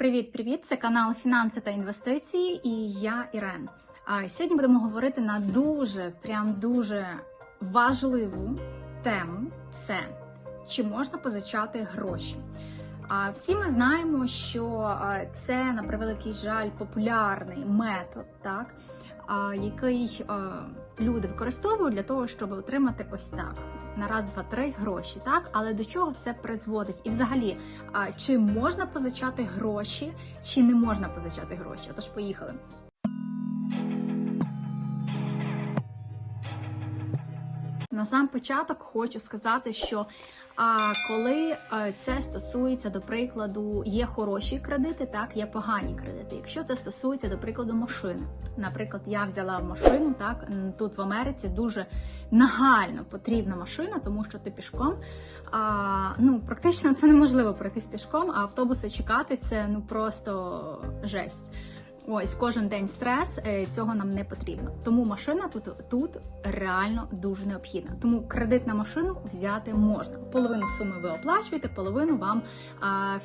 Привіт-привіт! Це канал Фінанси та інвестиції і я Ірен. А сьогодні будемо говорити на дуже, прям дуже важливу тему: це чи можна позичати гроші. А всі ми знаємо, що це на превеликий жаль популярний метод, так який люди використовують для того, щоб отримати ось так на раз, два, три гроші, так але до чого це призводить? І взагалі, чи можна позичати гроші, чи не можна позичати гроші? Отож, поїхали. На сам початок хочу сказати, що а, коли а, це стосується, до прикладу, є хороші кредити, так є погані кредити. Якщо це стосується, до прикладу, машини. Наприклад, я взяла машину, так тут в Америці дуже нагально потрібна машина, тому що ти пішком. А, ну практично це неможливо пройтись пішком, а автобуси чекати це ну просто жесть. Ось кожен день стрес, е, цього нам не потрібно. Тому машина тут тут реально дуже необхідна. Тому кредит на машину взяти можна. Половину суми ви оплачуєте, половину вам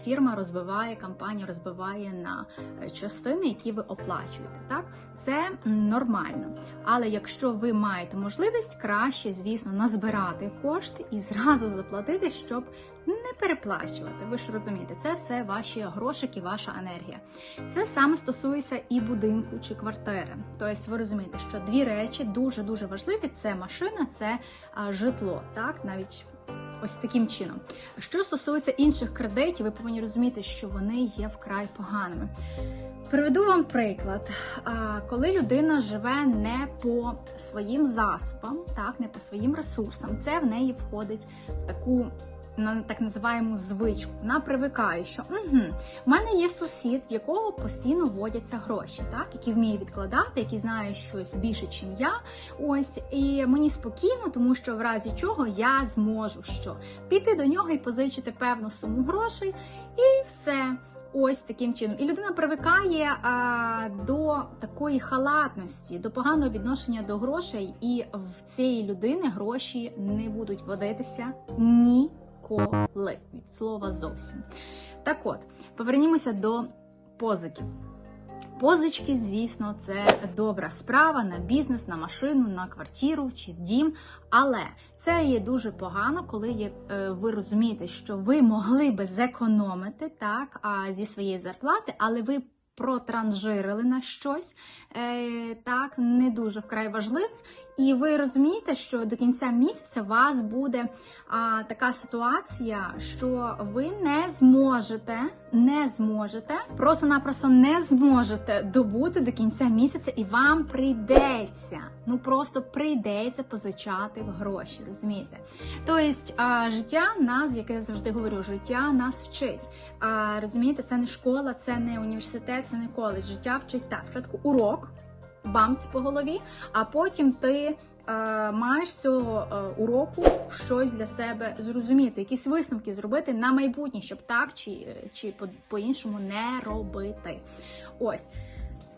фірма розбиває, компанія розбиває на е, частини, які ви оплачуєте. Так це нормально. Але якщо ви маєте можливість, краще, звісно, назбирати кошти і зразу заплатити, щоб не переплачувати. Ви ж розумієте, це все ваші грошики, ваша енергія. Це саме стосується і будинку чи квартири. Тобто, ви розумієте, що дві речі дуже дуже важливі: це машина, це житло. Так, навіть. Ось таким чином. Що стосується інших кредитів, ви повинні розуміти, що вони є вкрай поганими. Приведу вам приклад. Коли людина живе не по своїм засобам, так, не по своїм ресурсам, це в неї входить в таку на так називаємо звичку. Вона привикає, що угу, в мене є сусід, в якого постійно водяться гроші, так який вміє відкладати, який знає щось більше, ніж я. Ось і мені спокійно, тому що в разі чого я зможу що піти до нього і позичити певну суму грошей, і все. Ось таким чином, і людина привикає а, до такої халатності, до поганого відношення до грошей, і в цієї людини гроші не будуть водитися ні коли від слова зовсім. Так от, повернімося до позиків. Позички, звісно, це добра справа на бізнес, на машину, на квартиру чи дім. Але це є дуже погано, коли є, е, ви розумієте, що ви могли би зекономити так а, зі своєї зарплати, але ви протранжирили на щось е, так не дуже вкрай важливе. І ви розумієте, що до кінця місяця у вас буде а, така ситуація, що ви не зможете, не зможете, просто-напросто не зможете добути до кінця місяця, і вам прийдеться, ну просто прийдеться позичати в гроші. Розумієте? Тобто, а, життя нас, як я завжди говорю, життя нас вчить. А, розумієте, це не школа, це не університет, це не коледж. Життя вчить так. Спочатку урок бамці по голові, а потім ти е, маєш з цього е, уроку щось для себе зрозуміти, якісь висновки зробити на майбутнє, щоб так чи, чи по- по-іншому не робити. Ось.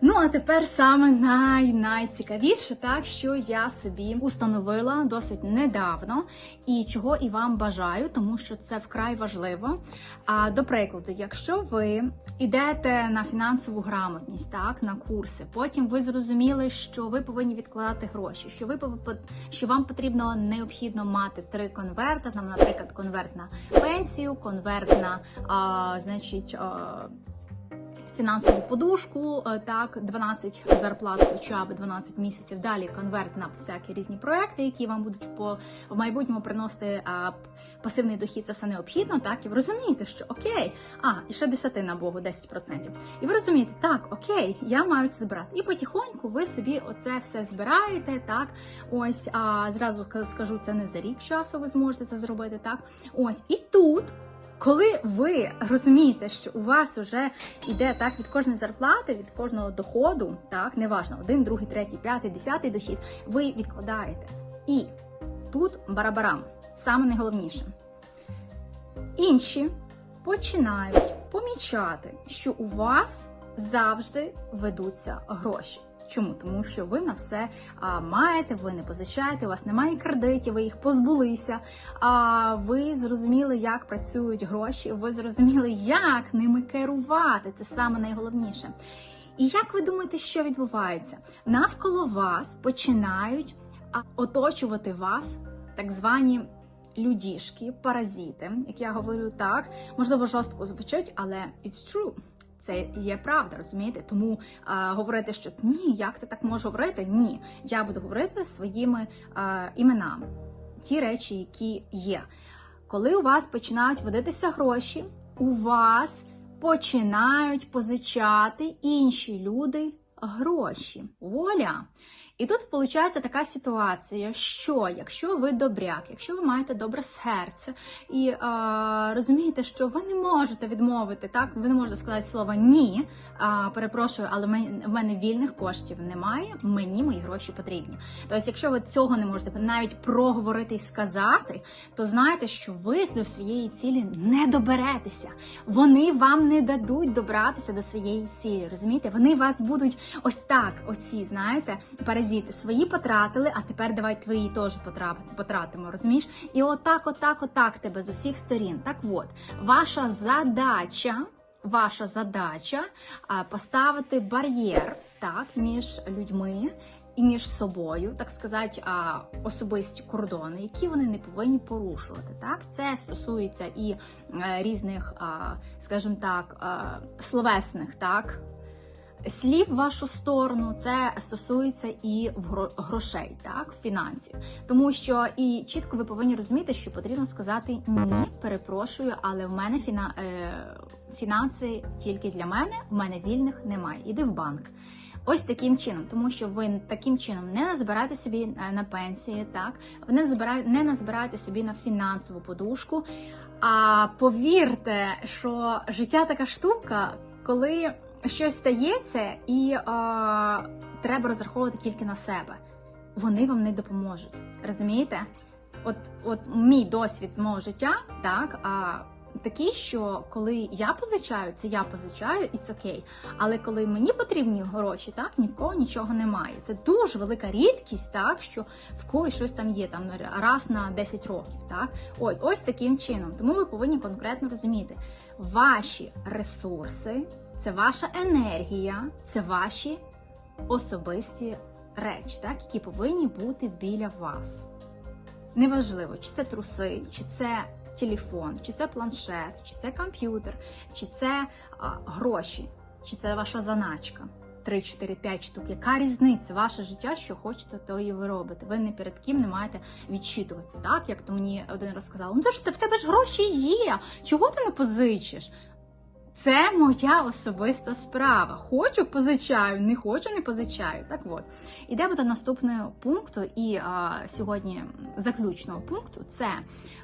Ну, а тепер саме най найцікавіше, так що я собі установила досить недавно, і чого і вам бажаю, тому що це вкрай важливо. А до прикладу, якщо ви йдете на фінансову грамотність, так на курси, потім ви зрозуміли, що ви повинні відкладати гроші, що ви що вам потрібно необхідно мати три конверти, там, наприклад, конверт на пенсію, конверт на а, значить. А, фінансову подушку, е, так, 12 зарплат, хоча б 12 місяців. Далі конверт на всякі різні проекти, які вам будуть по в майбутньому приносити а, пасивний дохід. Це все необхідно. Так, і ви розумієте, що окей, а і ще десятина Богу, 10%. І ви розумієте, так, окей, я маю це збирати. І потихоньку ви собі оце все збираєте. Так, ось а зразу скажу, це не за рік часу. Ви зможете це зробити. Так, ось і тут. Коли ви розумієте, що у вас вже йде так від кожної зарплати, від кожного доходу, так неважно, один, другий, третій, п'ятий, десятий дохід, ви відкладаєте. І тут барабарам, саме найголовніше. Інші починають помічати, що у вас завжди ведуться гроші. Чому? Тому що ви на все а, маєте, ви не позичаєте, у вас немає кредитів, ви їх позбулися. А ви зрозуміли, як працюють гроші, ви зрозуміли, як ними керувати. Це саме найголовніше. І як ви думаєте, що відбувається? Навколо вас починають оточувати вас так звані людішки, паразити, як я говорю так, можливо, жорстко звучить, але it's true. Це є правда, розумієте? Тому а, говорити, що ні, як ти так можеш говорити? Ні, я буду говорити своїми а, іменами, ті речі, які є. Коли у вас починають водитися гроші, у вас починають позичати інші люди гроші. Воля. І тут виходить така ситуація, що якщо ви добряк, якщо ви маєте добре серце і е, розумієте, що ви не можете відмовити, так ви не можете сказати слово ні. А, перепрошую, але в мене вільних коштів немає. Мені мої гроші потрібні. Тобто, якщо ви цього не можете навіть проговорити і сказати, то знаєте, що ви до своєї цілі не доберетеся. Вони вам не дадуть добратися до своєї цілі. Розумієте? Вони вас будуть ось так, оці, знаєте, паразити свої потратили, а тепер давай твої теж потратимо. Розумієш? І отак, отак, отак тебе з усіх сторін. Так от, ваша задача. Ваша задача поставити бар'єр так між людьми і між собою, так сказати, особисті кордони, які вони не повинні порушувати. Так, це стосується і е, різних, скажімо так, е, словесних так. Слів в вашу сторону це стосується і грошей, так, фінансів. Тому що і чітко ви повинні розуміти, що потрібно сказати ні, перепрошую, але в мене фіна, е, фінанси тільки для мене, в мене вільних немає. Іди в банк. Ось таким чином, тому що ви таким чином не назбираєте собі е, на пенсії, так ви не назбираєте, не назбираєте собі на фінансову подушку. А повірте, що життя така штука, коли щось стається, і е, треба розраховувати тільки на себе. Вони вам не допоможуть. Розумієте? От, от мій досвід з мого життя, так, а такий, що коли я позичаю, це я позичаю, і це окей. Але коли мені потрібні гроші, так ні в кого нічого немає. Це дуже велика рідкість, так що в когось щось там є, там раз на 10 років. Так, ой, ось таким чином. Тому ви повинні конкретно розуміти, ваші ресурси, це ваша енергія, це ваші особисті речі, так, які повинні бути біля вас. Неважливо, чи це труси, чи це телефон, чи це планшет, чи це комп'ютер, чи це а, гроші, чи це ваша заначка. 3, 4, 5 штук. Яка різниця? Ваше життя, що хочете, то і ви робите. Ви не перед ким не маєте відчитуватися, так? Як то мені один раз сказали, ну це ж в тебе ж гроші є. Чого ти не позичиш? Це моя особиста справа. Хочу позичаю, не хочу, не позичаю. Так от. Ідемо до наступного пункту, і а, сьогодні заключного пункту це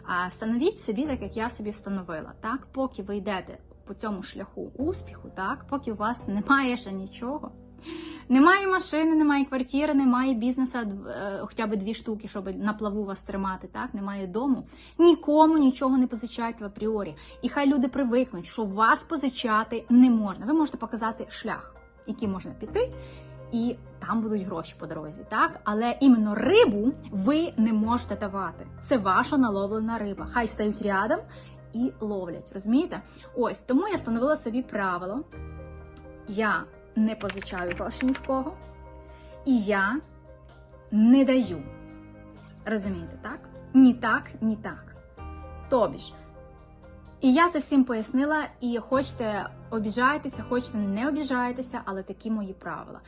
а, встановіть собі, так як я собі встановила. Так, поки ви йдете по цьому шляху успіху, так, поки у вас немає ще нічого. Немає машини, немає квартири, немає бізнесу, е, хоча б дві штуки, щоб на плаву вас тримати, так, немає дому. Нікому нічого не позичайте в апріорі. І хай люди привикнуть, що вас позичати не можна. Ви можете показати шлях, який можна піти, і там будуть гроші по дорозі, так? Але іменно рибу ви не можете давати. Це ваша наловлена риба. Хай стають рядом і ловлять. Розумієте? Ось тому я встановила собі правило. Я не позичаю гроші ні в кого, і я не даю. Розумієте, так? Ні так, ні так. Тобі ж. І я це всім пояснила, і хочете обіжаєтеся, хочете не обіжаєтеся, але такі мої правила.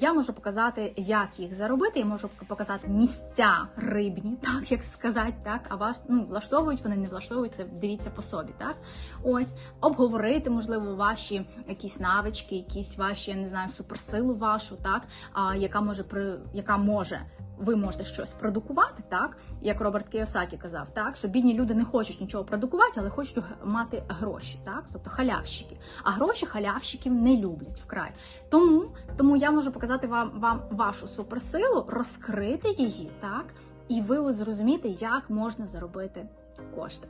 Я можу показати, як їх заробити, я можу показати місця рибні, так як сказати, так. А вас ну влаштовують вони, не влаштовують це. Дивіться по собі, так. Ось обговорити, можливо, ваші якісь навички, якісь ваші, я не знаю, суперсилу вашу, так, а яка може при яка може. Ви можете щось продукувати, так як Роберт Кіосакі казав, так що бідні люди не хочуть нічого продукувати, але хочуть мати гроші, так, тобто халявщики. А гроші халявщиків не люблять вкрай. Тому, тому я можу показати вам, вам вашу суперсилу, розкрити її, так, і ви зрозумієте, як можна заробити кошти.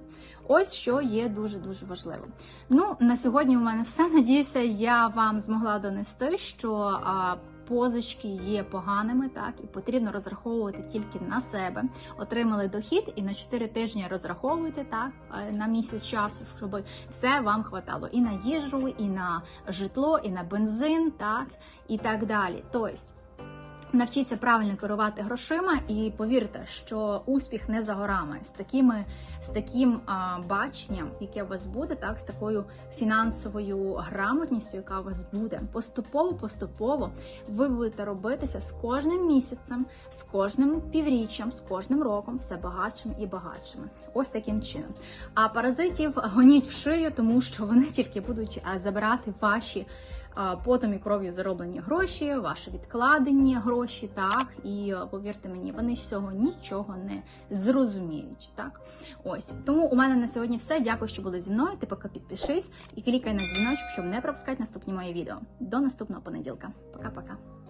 Ось що є дуже дуже важливо. Ну на сьогодні у мене все. Надіюся, я вам змогла донести, що а, позички є поганими, так і потрібно розраховувати тільки на себе. Отримали дохід, і на 4 тижні розраховуйте так е, на місяць часу, щоб все вам хватало і на їжу, і на житло, і на бензин, так і так далі. Тобто. Навчіться правильно керувати грошима, і повірте, що успіх не за горами з такими з таким а, баченням, яке у вас буде, так з такою фінансовою грамотністю, яка у вас буде поступово, поступово ви будете робитися з кожним місяцем, з кожним півріччям, з кожним роком все багатшими і багатшими. Ось таким чином. А паразитів гоніть в шию, тому що вони тільки будуть забирати ваші потом і кров'ю зароблені гроші, ваші відкладені гроші, так і е, повірте мені, вони з цього нічого не зрозуміють. Так, ось тому у мене на сьогодні все. Дякую, що були зі мною. Ти поки підпишись і клікай на дзвіночок, щоб не пропускати наступні мої відео. До наступного понеділка. Пока-пока.